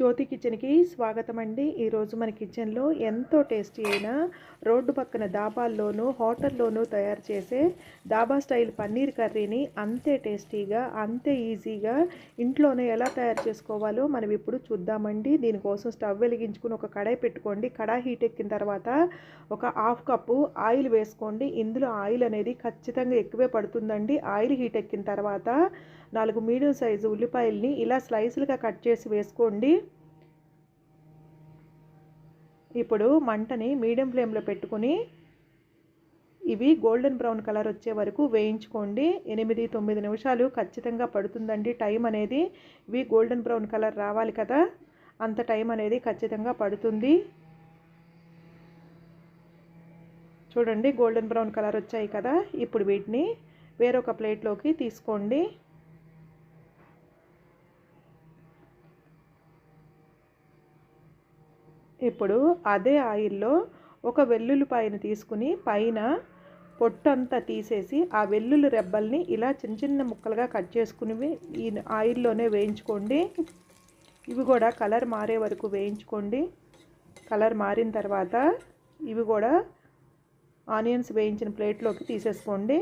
జ్యోతి కిచెన్కి స్వాగతం అండి ఈరోజు మన కిచెన్లో ఎంతో టేస్టీ అయిన రోడ్డు పక్కన దాబాల్లోనూ హోటల్లోనూ తయారు చేసే దాబా స్టైల్ పన్నీర్ కర్రీని అంతే టేస్టీగా అంతే ఈజీగా ఇంట్లోనే ఎలా తయారు చేసుకోవాలో మనం ఇప్పుడు చూద్దామండి. దీనికోసం స్టవ్ వెలిగించుకుని ఒక కడాయి పెట్టుకోండి. కడాయి హీట్ ఎక్కిన తర్వాత ఒక హాఫ్ కప్పు ఆయిల్ వేసుకోండి. ఇందులో ఆయిల్ అనేది ఖచ్చితంగా ఎక్కువే పడుతుందండి. ఆయిల్ హీట్ ఎక్కిన తర్వాత నాలుగు మీడియం సైజు ఉల్లిపాయల్ని ఇలా స్లైసులుగా కట్ చేసి వేసుకోండి. ఇప్పుడు మంటని మీడియం ఫ్లేమ్లో పెట్టుకుని ఇవి గోల్డెన్ బ్రౌన్ కలర్ వచ్చే వరకు వేయించుకోండి. ఎనిమిది తొమ్మిది నిమిషాలు ఖచ్చితంగా పడుతుందండి. టైం అనేది ఇవి గోల్డెన్ బ్రౌన్ కలర్ రావాలి కదా అంత టైం అనేది ఖచ్చితంగా పడుతుంది. చూడండి గోల్డెన్ బ్రౌన్ కలర్ వచ్చాయి కదా. ఇప్పుడు వీటిని వేరొక ప్లేట్లోకి తీసుకోండి. ఇప్పుడు అదే ఆయిల్లో ఒక వెల్లుల్లిపాయను తీసుకుని పైన పొట్టంతా తీసేసి ఆ వెల్లుల్లి రెబ్బల్ని ఇలా చిన్న చిన్న ముక్కలుగా కట్ చేసుకుని ఈ ఆయిల్లోనే వేయించుకోండి. ఇవి కూడా కలర్ మారే వరకు వేయించుకోండి. కలర్ మారిన తర్వాత ఇవి కూడా ఆనియన్స్ వేయించిన ప్లేట్లోకి తీసేసుకోండి.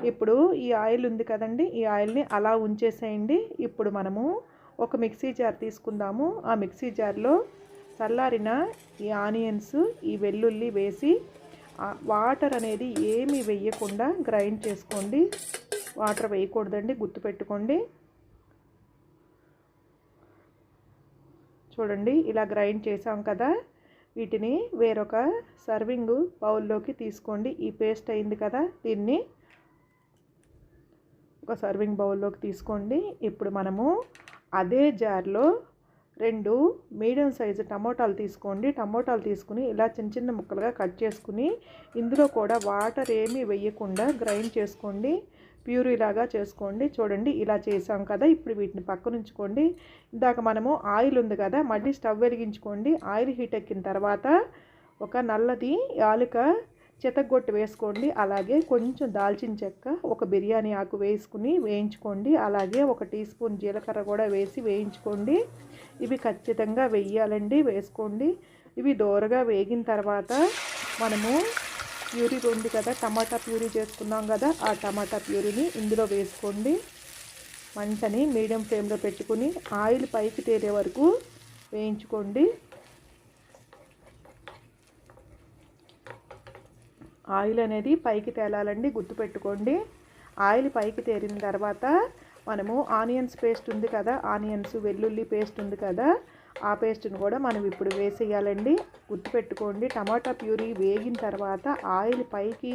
ఇప్పుడు ఈ ఆయిల్ ఉంది కదండి ఈ ఆయిల్ని అలా ఉంచేసేయండి. ఇప్పుడు మనము ఒక మిక్సీ జార్ తీసుకుందాము. ఆ మిక్సీ జార్లో చల్లారిన ఈ ఆనియన్స్ ఈ వెల్లుల్లి వేసి వాటర్ అనేది ఏమీ వేయకుండా గ్రైండ్ చేసుకోండి. వాటర్ వేయకూడదండి గుర్తుపెట్టుకోండి చూడండి ఇలా గ్రైండ్ చేసాం కదా. వీటిని వేరొక సర్వింగ్ బౌల్లోకి తీసుకోండి. ఈ పేస్ట్ అయింది కదా దీన్ని ఒక సర్వింగ్ బౌల్లోకి తీసుకోండి. ఇప్పుడు మనము అదే జార్లో రెండు మీడియం సైజు టమోటాలు తీసుకోండి. టమోటాలు తీసుకుని ఇలా చిన్న చిన్న ముక్కలుగా కట్ చేసుకుని ఇందులో కూడా వాటర్ ఏమీ వేయకుండా గ్రైండ్ చేసుకోండి. ప్యూరీ లాగా చేసుకోండి. చూడండి ఇలా చేసాం కదా. ఇప్పుడు వీటిని పక్కన ఉంచుకోండి. ఇందాక మనము ఆయిల్ ఉంది కదా మళ్ళీ స్టవ్ వెలిగించుకోండి. ఆయిల్ హీట్ ఎక్కిన తర్వాత ఒక నల్లది యాలుక చితగొట్టు వేసుకోండి. అలాగే కొంచెం దాల్చిన చెక్క ఒక బిర్యానీ ఆకు వేసుకుని వేయించుకోండి. అలాగే ఒక టీ స్పూన్ జీలకర్ర కూడా వేసి వేయించుకోండి. ఇవి ఖచ్చితంగా వేయాలండి వేసుకోండి. ఇవి దోరగా వేగిన తర్వాత మనము ప్యూరీ ఉంది కదా టమాటా ప్యూరీ చేసుకున్నాం కదా ఆ టమాటా ప్యూరీని ఇందులో వేసుకోండి. మంటని మీడియం ఫ్లేమ్లో పెట్టుకుని ఆయిల్ పైకి తేలే వరకు వేయించుకోండి. ఆయిల్ అనేది పైకి తేలాలండి గుర్తుపెట్టుకోండి. ఆయిల్ పైకి తేలిన తర్వాత మనము ఆనియన్స్ పేస్ట్ ఉంది కదా ఆనియన్స్ వెల్లుల్లి పేస్ట్ ఉంది కదా ఆ పేస్ట్ని కూడా మనం ఇప్పుడు వేసేయాలండి. గుర్తుపెట్టుకోండి టమాటా ప్యూరీ వేగిన తర్వాత ఆయిల్ పైకి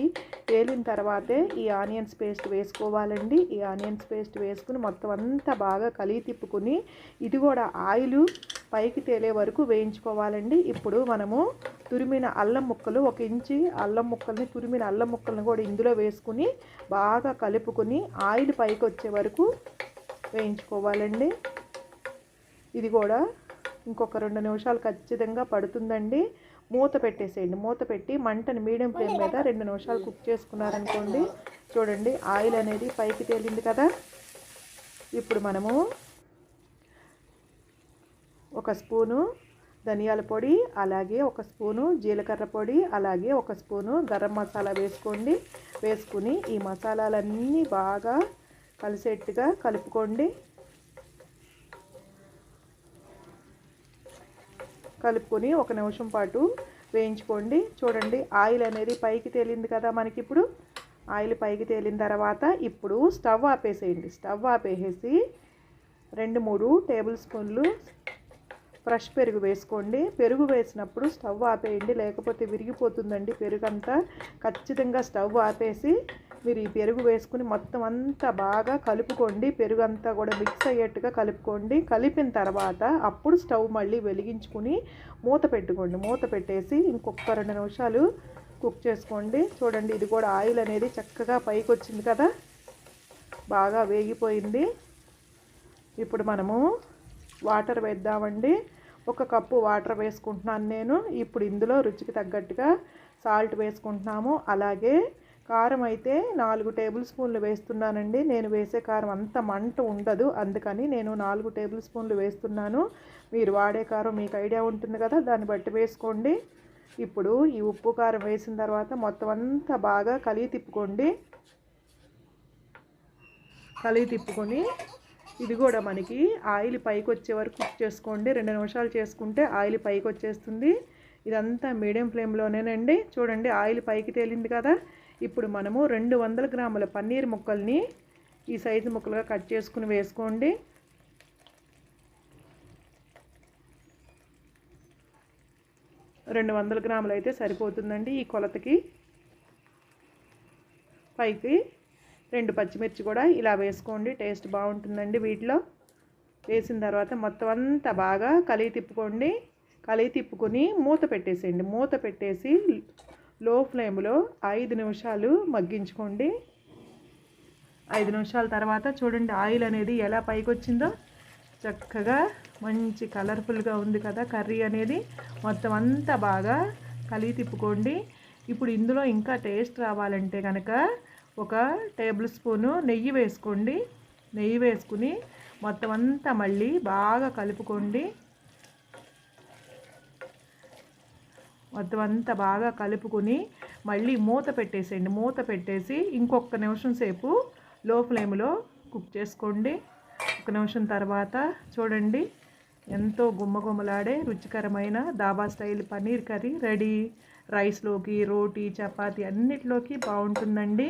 తేలిన తర్వాతే ఈ ఆనియన్స్ పేస్ట్ వేసుకోవాలండి. ఈ ఆనియన్స్ పేస్ట్ వేసుకుని మొత్తం అంతా బాగా కలిగి తిప్పుకుని ఇది కూడా ఆయిల్ పైకి తేలే వరకు వేయించుకోవాలండి. ఇప్పుడు మనము తురిమిన అల్లం ముక్కలు ఒక ఇంచి అల్లం ముక్కల్ని తురిమిన అల్లం ముక్కల్ని కూడా ఇందులో వేసుకుని బాగా కలుపుకొని ఆయిల్ పైకి వచ్చే వరకు వేయించుకోవాలండి. ఇది కూడా ఇంకొక రెండు నిమిషాలు ఖచ్చితంగా పడుతుందండి. మూత పెట్టేసేయండి. మూత పెట్టి మంటని మీడియం ఫ్లేమ్ మీద రెండు నిమిషాలు కుక్ చేసుకున్నారనుకోండి. చూడండి ఆయిల్ అనేది పైకి తేలింది కదా. ఇప్పుడు మనము ఒక స్పూను ధనియాల పొడి అలాగే ఒక స్పూను జీలకర్ర పొడి అలాగే ఒక స్పూను గరం మసాలా వేసుకోండి. వేసుకుని ఈ మసాలాలన్నీ బాగా కలిసేట్టుగా కలుపుకోండి. కలుపుకొని ఒక నిమిషం పాటు వేయించుకోండి. చూడండి ఆయిల్ అనేది పైకి తేలింది కదా మనకి ఇప్పుడు ఆయిల్ పైకి తేలిన తర్వాత ఇప్పుడు స్టవ్ ఆపేసేయండి. స్టవ్ ఆపేసేసి రెండు మూడు టేబుల్ స్పూన్లు ఫ్రెష్ పెరుగు వేసుకోండి. పెరుగు వేసినప్పుడు స్టవ్ ఆపేయండి. లేకపోతే విరిగిపోతుందండి పెరుగు అంతా ఖచ్చితంగా స్టవ్ ఆపేసి మీరు ఈ పెరుగు వేసుకుని మొత్తం అంతా బాగా కలుపుకోండి. పెరుగు అంతా కూడా మిక్స్ అయ్యేట్టుగా కలుపుకోండి. కలిపిన తర్వాత అప్పుడు స్టవ్ మళ్ళీ వెలిగించుకుని మూత పెట్టుకోండి. మూత పెట్టేసి ఇంకొక రెండు నిమిషాలు కుక్ చేసుకోండి. చూడండి ఇది కూడా ఆయిల్ అనేది చక్కగా పైకి వచ్చింది కదా? బాగా వేగిపోయింది. ఇప్పుడు మనము వాటర్ వేద్దామండి. ఒక కప్పు వాటర్ వేసుకుంటున్నాను నేను. ఇప్పుడు ఇందులో రుచికి తగ్గట్టుగా సాల్ట్ వేసుకుంటున్నాము. అలాగే కారం అయితే నాలుగు టేబుల్ స్పూన్లు వేస్తున్నానండి. నేను వేసే కారం అంత మంట ఉండదు. అందుకని నేను నాలుగు టేబుల్ స్పూన్లు వేస్తున్నాను. మీరు వాడే కారం మీకు ఐడియా ఉంటుంది కదా దాన్ని బట్టి వేసుకోండి. ఇప్పుడు ఈ ఉప్పు కారం వేసిన తర్వాత మొత్తం అంతా బాగా కలిగి తిప్పుకోండి. కలిగి తిప్పుకొని ఇది కూడా మనకి ఆయిల్ పైకి వచ్చే వరకు కుక్ చేసుకోండి. రెండు నిమిషాలు చేసుకుంటే ఆయిల్ పైకి వచ్చేస్తుంది. ఇదంతా మీడియం ఫ్లేమ్లోనేనండి. చూడండి ఆయిల్ పైకి తేలింది కదా. ఇప్పుడు మనము రెండు వందల గ్రాముల పన్నీర్ ముక్కల్ని ఈ సైజు ముక్కలుగా కట్ చేసుకుని వేసుకోండి. రెండు వందల గ్రాములు అయితే సరిపోతుందండి ఈ కొలతకి. పైకి రెండు పచ్చిమిర్చి కూడా ఇలా వేసుకోండి టేస్ట్ బాగుంటుందండి వీటిలో. వేసిన తర్వాత మొత్తం అంతా బాగా కలిగి తిప్పుకోండి. కలిగి తిప్పుకొని మూత పెట్టేసేయండి. మూత పెట్టేసి లో ఫ్లేమ్లో ఐదు నిమిషాలు మగ్గించుకోండి. ఐదు నిమిషాల తర్వాత చూడండి ఆయిల్ అనేది ఎలా పైకి వచ్చిందో చక్కగా మంచి కలర్ఫుల్గా ఉంది కదా కర్రీ అనేది. మొత్తం అంతా బాగా కలిగి తిప్పుకోండి. ఇప్పుడు ఇందులో ఇంకా టేస్ట్ రావాలంటే కనుక ఒక టేబుల్ స్పూను నెయ్యి వేసుకోండి. నెయ్యి వేసుకుని మొత్తం అంతా మళ్ళీ బాగా కలుపుకోండి. మొత్తం అంతా బాగా కలుపుకొని మళ్ళీ మూత పెట్టేసేయండి. మూత పెట్టేసి ఇంకొక నిమిషం సేపు లో ఫ్లేమ్లో కుక్ చేసుకోండి. ఒక నిమిషం తర్వాత చూడండి. ఎంతో గుమ్మగుమ్మలాడే రుచికరమైన dhaba style paneer curry ready. రైస్లోకి రోటీ చపాతి అన్నిటిలోకి బాగుంటుందండి.